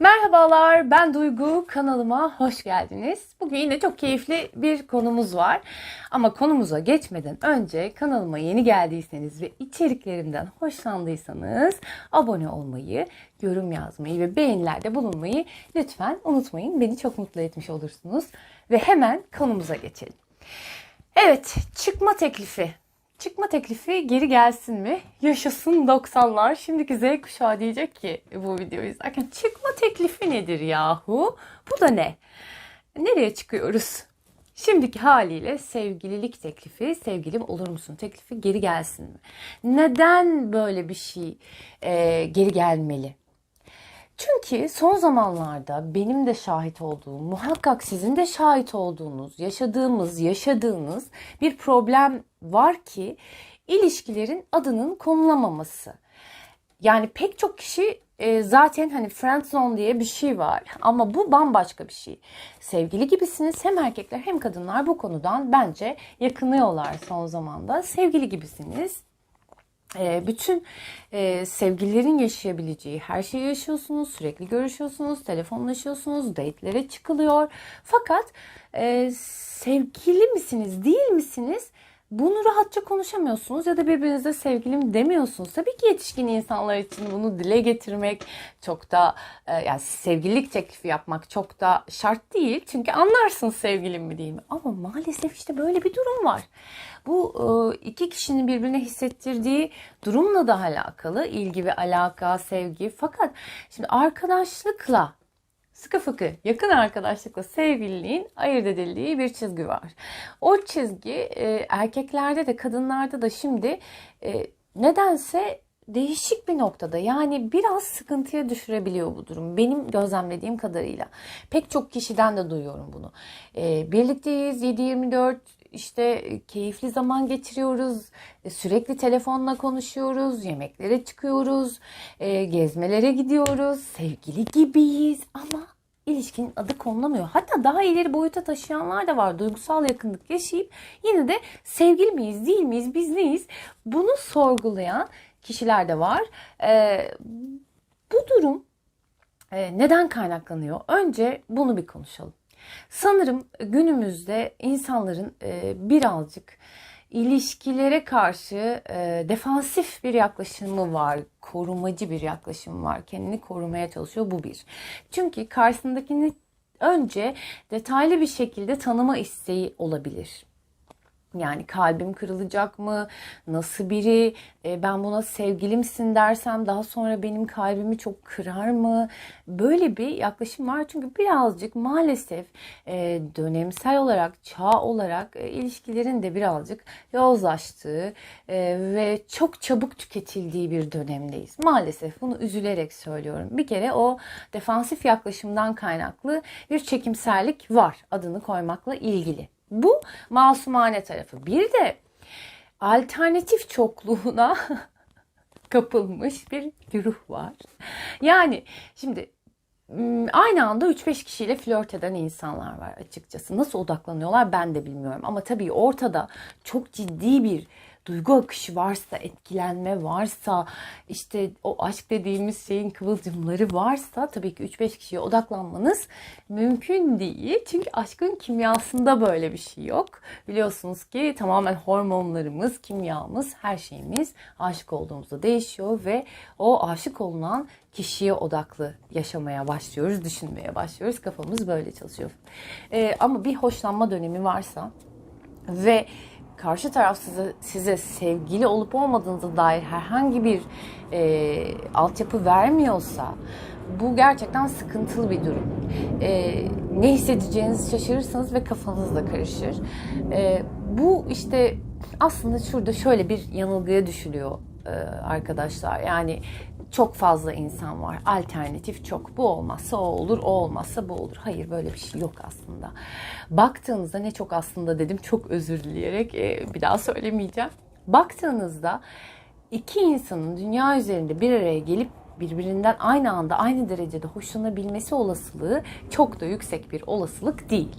Merhabalar, ben Duygu. Kanalıma hoş geldiniz. Bugün yine çok keyifli bir konumuz var. Ama konumuza geçmeden önce kanalıma yeni geldiyseniz ve içeriklerimden hoşlandıysanız abone olmayı, yorum yazmayı ve beğenilerde bulunmayı lütfen unutmayın. Beni çok mutlu etmiş olursunuz. Ve hemen konumuza geçelim. Evet, çıkma teklifi. Çıkma teklifi geri gelsin mi? Yaşasın 90'lar. Şimdiki Z kuşağı diyecek ki bu videoyu izlerken çıkma teklifi nedir yahu? Bu da ne? Nereye çıkıyoruz? Şimdiki haliyle sevgililik teklifi, sevgilim olur musun teklifi geri gelsin mi? Neden böyle bir şey e, geri gelmeli? Çünkü son zamanlarda benim de şahit olduğum, muhakkak sizin de şahit olduğunuz, yaşadığımız, yaşadığınız bir problem var ki ilişkilerin adının konulamaması. Yani pek çok kişi e, zaten hani friend zone diye bir şey var ama bu bambaşka bir şey. Sevgili gibisiniz hem erkekler hem kadınlar bu konudan bence yakınıyorlar son zamanda. Sevgili gibisiniz bütün e, sevgililerin yaşayabileceği her şeyi yaşıyorsunuz, sürekli görüşüyorsunuz, telefonlaşıyorsunuz, date'lere çıkılıyor. Fakat e, sevgili misiniz, değil misiniz? Bunu rahatça konuşamıyorsunuz ya da birbirinize sevgilim demiyorsunuz. Tabii ki yetişkin insanlar için bunu dile getirmek çok da yani sevgililik teklifi yapmak çok da şart değil. Çünkü anlarsın sevgilim mi değil mi? Ama maalesef işte böyle bir durum var. Bu iki kişinin birbirine hissettirdiği durumla da alakalı ilgi ve alaka, sevgi. Fakat şimdi arkadaşlıkla sıkı fıkı yakın arkadaşlıkla sevgililiğin ayırt edildiği bir çizgi var. O çizgi e, erkeklerde de kadınlarda da şimdi e, nedense değişik bir noktada yani biraz sıkıntıya düşürebiliyor bu durum. Benim gözlemlediğim kadarıyla. Pek çok kişiden de duyuyorum bunu. E, birlikteyiz 7-24 işte keyifli zaman geçiriyoruz. E, sürekli telefonla konuşuyoruz. Yemeklere çıkıyoruz. E, gezmelere gidiyoruz. Sevgili gibiyiz ama ilişkinin adı konulamıyor. Hatta daha ileri boyuta taşıyanlar da var. Duygusal yakınlık yaşayıp yine de sevgili miyiz, değil miyiz, biz neyiz? Bunu sorgulayan kişiler de var. Ee, bu durum e, neden kaynaklanıyor? Önce bunu bir konuşalım. Sanırım günümüzde insanların e, birazcık ilişkilere karşı e, defansif bir yaklaşımı var. Korumacı bir yaklaşım var. Kendini korumaya çalışıyor bu bir. Çünkü karşısındakini önce detaylı bir şekilde tanıma isteği olabilir. Yani kalbim kırılacak mı? Nasıl biri? E, ben buna sevgilimsin dersem daha sonra benim kalbimi çok kırar mı? Böyle bir yaklaşım var. Çünkü birazcık maalesef e, dönemsel olarak, çağ olarak e, ilişkilerin de birazcık yozlaştığı ve çok çabuk tüketildiği bir dönemdeyiz. Maalesef bunu üzülerek söylüyorum. Bir kere o defansif yaklaşımdan kaynaklı bir çekimserlik var adını koymakla ilgili. Bu masumane tarafı. Bir de alternatif çokluğuna kapılmış bir güruh var. Yani şimdi aynı anda 3-5 kişiyle flört eden insanlar var açıkçası. Nasıl odaklanıyorlar ben de bilmiyorum. Ama tabii ortada çok ciddi bir duygu akışı varsa, etkilenme varsa, işte o aşk dediğimiz şeyin kıvılcımları varsa tabii ki 3-5 kişiye odaklanmanız mümkün değil. Çünkü aşkın kimyasında böyle bir şey yok. Biliyorsunuz ki tamamen hormonlarımız, kimyamız, her şeyimiz aşık olduğumuzda değişiyor ve o aşık olunan kişiye odaklı yaşamaya başlıyoruz, düşünmeye başlıyoruz. Kafamız böyle çalışıyor. Ee, ama bir hoşlanma dönemi varsa ve karşı taraf size, size sevgili olup olmadığınıza dair herhangi bir e, altyapı vermiyorsa bu gerçekten sıkıntılı bir durum. E, ne hissedeceğinizi şaşırırsınız ve kafanız da karışır. E, bu işte aslında şurada şöyle bir yanılgıya düşülüyor e, arkadaşlar. Yani çok fazla insan var. Alternatif çok. Bu olmazsa o olur, o olmazsa bu olur. Hayır böyle bir şey yok aslında. Baktığınızda ne çok aslında dedim çok özür dileyerek e, bir daha söylemeyeceğim. Baktığınızda iki insanın dünya üzerinde bir araya gelip birbirinden aynı anda aynı derecede hoşlanabilmesi olasılığı çok da yüksek bir olasılık değil.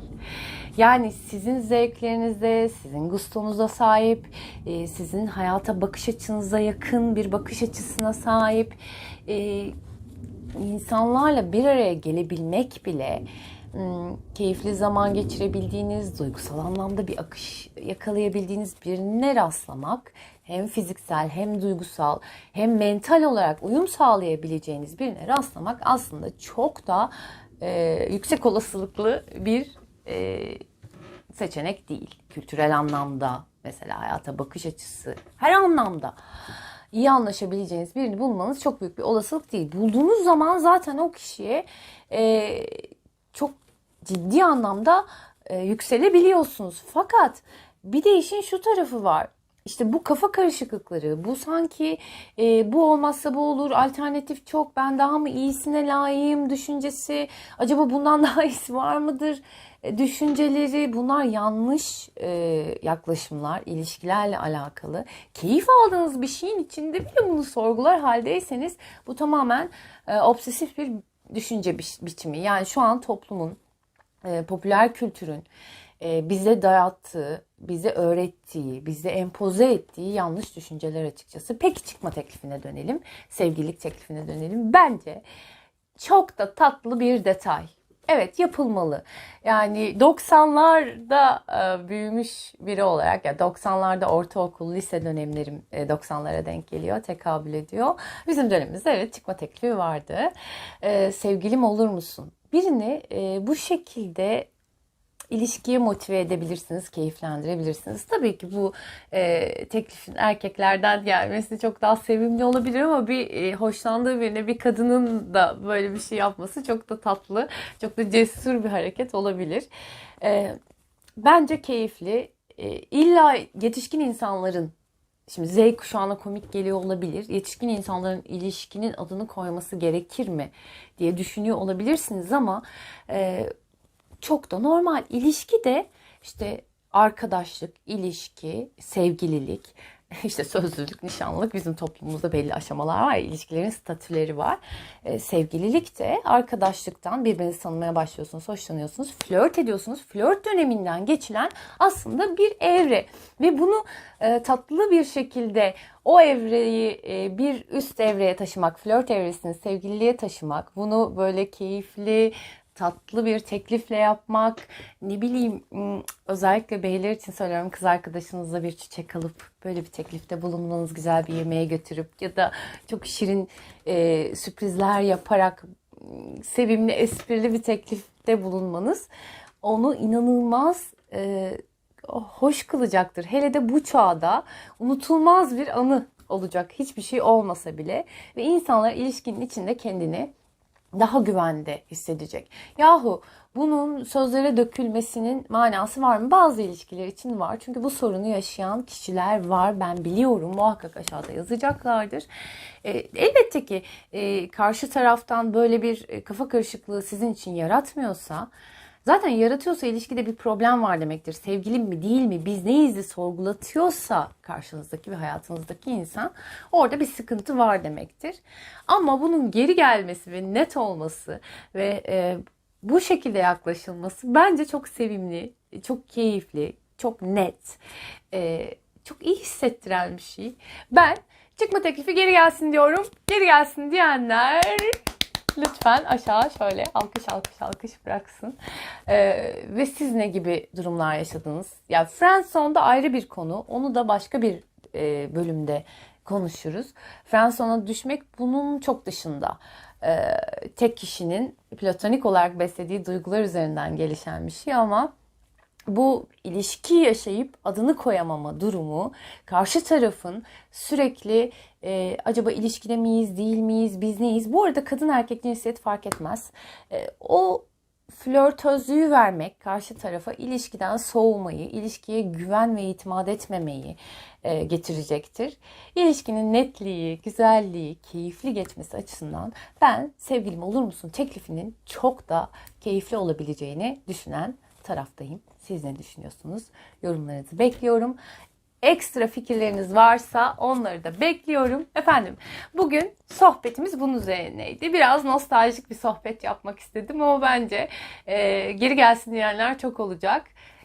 Yani sizin zevklerinize, sizin gustonuza sahip, e, sizin hayata bakış açınıza yakın bir bakış açısına sahip, e, insanlarla bir araya gelebilmek bile ım, keyifli zaman geçirebildiğiniz, duygusal anlamda bir akış yakalayabildiğiniz birine rastlamak hem fiziksel hem duygusal hem mental olarak uyum sağlayabileceğiniz birine rastlamak aslında çok da e, yüksek olasılıklı bir e, seçenek değil. Kültürel anlamda mesela hayata bakış açısı her anlamda iyi anlaşabileceğiniz birini bulmanız çok büyük bir olasılık değil. Bulduğunuz zaman zaten o kişiye e, çok ciddi anlamda e, yükselebiliyorsunuz. Fakat bir de işin şu tarafı var. İşte bu kafa karışıklıkları, bu sanki e, bu olmazsa bu olur, alternatif çok, ben daha mı iyisine layığım düşüncesi, acaba bundan daha iyisi var mıdır e, düşünceleri, bunlar yanlış e, yaklaşımlar, ilişkilerle alakalı. Keyif aldığınız bir şeyin içinde bile bunu sorgular haldeyseniz bu tamamen e, obsesif bir düşünce bi- biçimi. Yani şu an toplumun, e, popüler kültürün bize dayattığı, bize öğrettiği, bize empoze ettiği yanlış düşünceler açıkçası. Peki çıkma teklifine dönelim, sevgililik teklifine dönelim. Bence çok da tatlı bir detay. Evet yapılmalı. Yani 90'larda e, büyümüş biri olarak ya 90'larda ortaokul, lise dönemlerim e, 90'lara denk geliyor, tekabül ediyor. Bizim dönemimizde evet çıkma teklifi vardı. E, sevgilim olur musun? Birini e, bu şekilde ilişkiye motive edebilirsiniz, keyiflendirebilirsiniz. Tabii ki bu e, teklifin erkeklerden gelmesi çok daha sevimli olabilir ama bir e, hoşlandığı birine bir kadının da böyle bir şey yapması çok da tatlı, çok da cesur bir hareket olabilir. E, bence keyifli. E, illa yetişkin insanların Şimdi Z kuşağına komik geliyor olabilir. Yetişkin insanların ilişkinin adını koyması gerekir mi diye düşünüyor olabilirsiniz ama e, çok da normal. İlişki de işte arkadaşlık, ilişki, sevgililik, işte sözlülük, nişanlılık bizim toplumumuzda belli aşamalar var. ilişkilerin statüleri var. Ee, sevgililik de arkadaşlıktan birbirinizi tanımaya başlıyorsunuz, hoşlanıyorsunuz, flört ediyorsunuz. Flört döneminden geçilen aslında bir evre ve bunu e, tatlı bir şekilde o evreyi e, bir üst evreye taşımak, flört evresini sevgililiğe taşımak, bunu böyle keyifli, tatlı bir teklifle yapmak, ne bileyim özellikle beyler için söylüyorum kız arkadaşınızla bir çiçek alıp böyle bir teklifte bulunmanız, güzel bir yemeğe götürüp ya da çok şirin e, sürprizler yaparak sevimli, esprili bir teklifte bulunmanız onu inanılmaz e, hoş kılacaktır. Hele de bu çağda unutulmaz bir anı olacak hiçbir şey olmasa bile ve insanlar ilişkinin içinde kendini daha güvende hissedecek. Yahu bunun sözlere dökülmesinin manası var mı? Bazı ilişkiler için var. Çünkü bu sorunu yaşayan kişiler var. Ben biliyorum. Muhakkak aşağıda yazacaklardır. E, elbette ki e, karşı taraftan böyle bir e, kafa karışıklığı sizin için yaratmıyorsa Zaten yaratıyorsa ilişkide bir problem var demektir. Sevgilim mi değil mi biz neyiz de sorgulatıyorsa karşınızdaki ve hayatınızdaki insan orada bir sıkıntı var demektir. Ama bunun geri gelmesi ve net olması ve e, bu şekilde yaklaşılması bence çok sevimli, çok keyifli, çok net, e, çok iyi hissettiren bir şey. Ben çıkma teklifi geri gelsin diyorum. Geri gelsin diyenler lütfen aşağı şöyle alkış alkış alkış bıraksın. Ee, ve siz ne gibi durumlar yaşadınız? Ya yani Friendzone'da ayrı bir konu. Onu da başka bir e, bölümde konuşuruz. Friendzone'a düşmek bunun çok dışında. Ee, tek kişinin platonik olarak beslediği duygular üzerinden gelişen bir şey ama bu ilişki yaşayıp adını koyamama durumu karşı tarafın sürekli e, acaba ilişkide miyiz değil miyiz biz neyiz bu arada kadın erkek cinsiyet fark etmez e, o flörtözlüğü vermek karşı tarafa ilişkiden soğumayı, ilişkiye güven ve itimat etmemeyi e, getirecektir. İlişkinin netliği, güzelliği, keyifli geçmesi açısından ben sevgilim olur musun teklifinin çok da keyifli olabileceğini düşünen taraftayım. Siz ne düşünüyorsunuz? Yorumlarınızı bekliyorum. Ekstra fikirleriniz varsa onları da bekliyorum. Efendim bugün sohbetimiz bunun üzerineydi. Biraz nostaljik bir sohbet yapmak istedim ama bence e, geri gelsin diyenler çok olacak.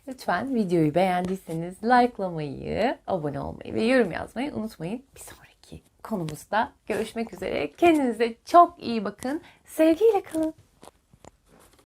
Lütfen videoyu beğendiyseniz likelamayı, abone olmayı ve yorum yazmayı unutmayın. Bir sonraki konumuzda görüşmek üzere. Kendinize çok iyi bakın. Sevgiyle kalın.